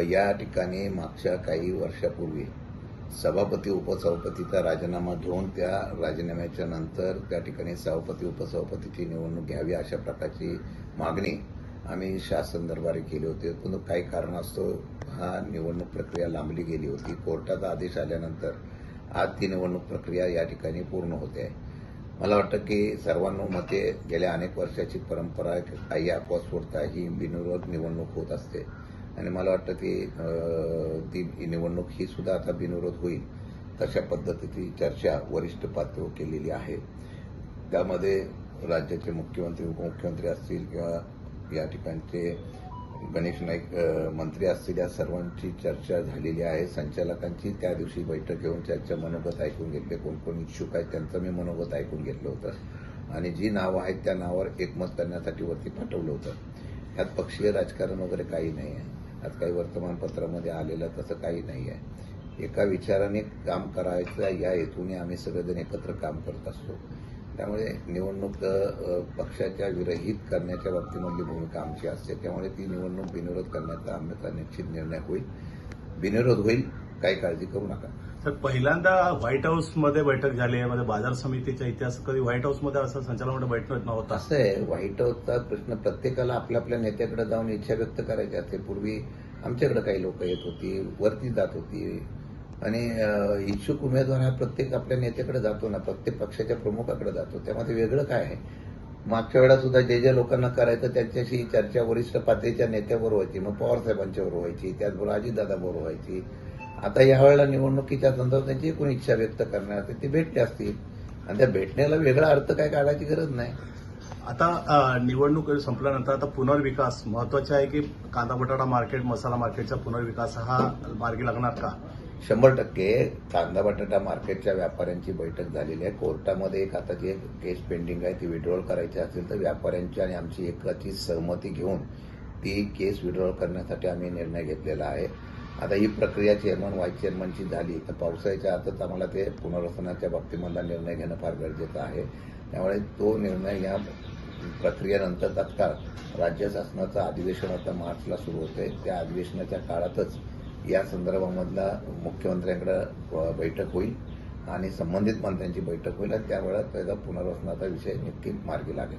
या ठिकाणी मागच्या काही वर्षापूर्वी सभापती उपसभापतीचा राजीनामा घेऊन त्या राजीनाम्याच्या नंतर त्या ठिकाणी सभापती उपसभापतीची निवडणूक घ्यावी अशा प्रकारची मागणी आम्ही शासन दरबारी केली होती. परंतु काही कारणास्तव हा निवडणूक प्रक्रिया लांबली गेली होती. कोर्टाचा आदेश आल्यानंतर आज ती निवडणूक प्रक्रिया या ठिकाणी पूर्ण होते. आहे मला वाटतं की सर्वानुमते गेल्या अनेक वर्षाची परंपरा काही अफवा सोडता ही बिनविरोध निवडणूक होत असते. आणि मला वाटतं ती ती निवडणूक ही सुद्धा आता बिनविरोध होईल तशा पद्धतीची चर्चा वरिष्ठ पातळीवर केलेली आहे. त्यामध्ये राज्याचे मुख्यमंत्री उपमुख्यमंत्री असतील किंवा या ठिकाणचे गणेश नाईक मंत्री असतील या सर्वांची चर्चा झालेली आहे. संचालकांची त्या दिवशी बैठक घेऊन त्यांचं मनोगत ऐकून घेतले. कोण कोण इच्छुक आहेत त्यांचं मी मनोगत ऐकून घेतलं होतं. आणि जी नावं आहेत त्या नावावर एकमत करण्यासाठी वरती पाठवलं होतं. यात पक्षीय राजकारण वगैरे काही नाही आहे. आज काही वर्तमानपत्रामध्ये आलेलं तसं काही नाही आहे एका विचाराने काम करायचं या हेतूने आम्ही सगळेजण एकत्र काम करत असतो. त्यामुळे निवडणूक पक्षाच्या विरहित करण्याच्या बाबतीमधली भूमिका आमची असते. त्यामुळे ती निवडणूक बिनविरोध करण्याचा आमचा निश्चित निर्णय होईल. बिनविरोध होईल काही काळजी करू नका. तर पहिल्यांदा व्हाईट हाऊसमध्ये बैठक झाली आहे. म्हणजे बाजार समितीच्या इतिहास कधी व्हाईट हाऊसमध्ये असं संचालनामध्ये बैठक नव्हता? असं आहे. व्हाईट हाऊसचा प्रश्न प्रत्येकाला आपल्या आपल्या नेत्याकडे जाऊन इच्छा व्यक्त करायची असते. पूर्वी आमच्याकडे काही लोक येत होती वरती जात होती. आणि इच्छुक उमेदवार हा प्रत्येक आपल्या नेत्याकडे जातो ना प्रत्येक पक्षाच्या प्रमुखाकडे जातो. त्यामध्ये वेगळं काय आहे? मागच्या वेळा सुद्धा जे जे लोकांना करायचं त्यांच्याशी चर्चा वरिष्ठ पातळीच्या नेत्याबरोबर व्हायची. मग पवार साहेबांच्याबरोबर व्हायची. त्याचबरोबर अजितदादाबरोबर व्हायची. आता यावेळेला निवडणुकीच्या संदर्भात त्यांची एकूण इच्छा व्यक्त करण्यात ते भेटले असतील. आणि त्या भेटण्याला वेगळा अर्थ काय काढायची गरज नाही. आता निवडणूक संपल्यानंतर आता पुनर्विकास महत्त्वाचे आहे की कांदा बटाटा मार्केट मसाला मार्केटचा पुनर्विकास हा मार्गी लागणार का? शंभर टक्के. कांदा बटाटा मार्केटच्या व्यापाऱ्यांची बैठक झालेली आहे. कोर्टामध्ये एक आता जी केस पेंडिंग आहे ती विड्रॉल करायची असेल तर व्यापाऱ्यांची आणि आमची एकाची सहमती घेऊन ती केस विड्रॉल करण्यासाठी आम्ही निर्णय घेतलेला आहे. आता ही प्रक्रिया चेअरमन व्हाईस चेअरमनची झाली. तर पावसाळ्याच्या आतच आम्हाला ते पुनर्वसनाच्या बाबतीमधला निर्णय घेणं फार गरजेचं आहे. त्यामुळे तो निर्णय या प्रक्रियेनंतर तत्काळ राज्य शासनाचं अधिवेशन आता मार्चला सुरू होते त्या अधिवेशनाच्या काळातच या संदर्भामधला मुख्यमंत्र्यांकडे बैठक होईल आणि संबंधित मंत्र्यांची बैठक होईल आणि त्यावेळेस त्याचा पुनर्वसनाचा विषय नक्की मार्गी लागेल.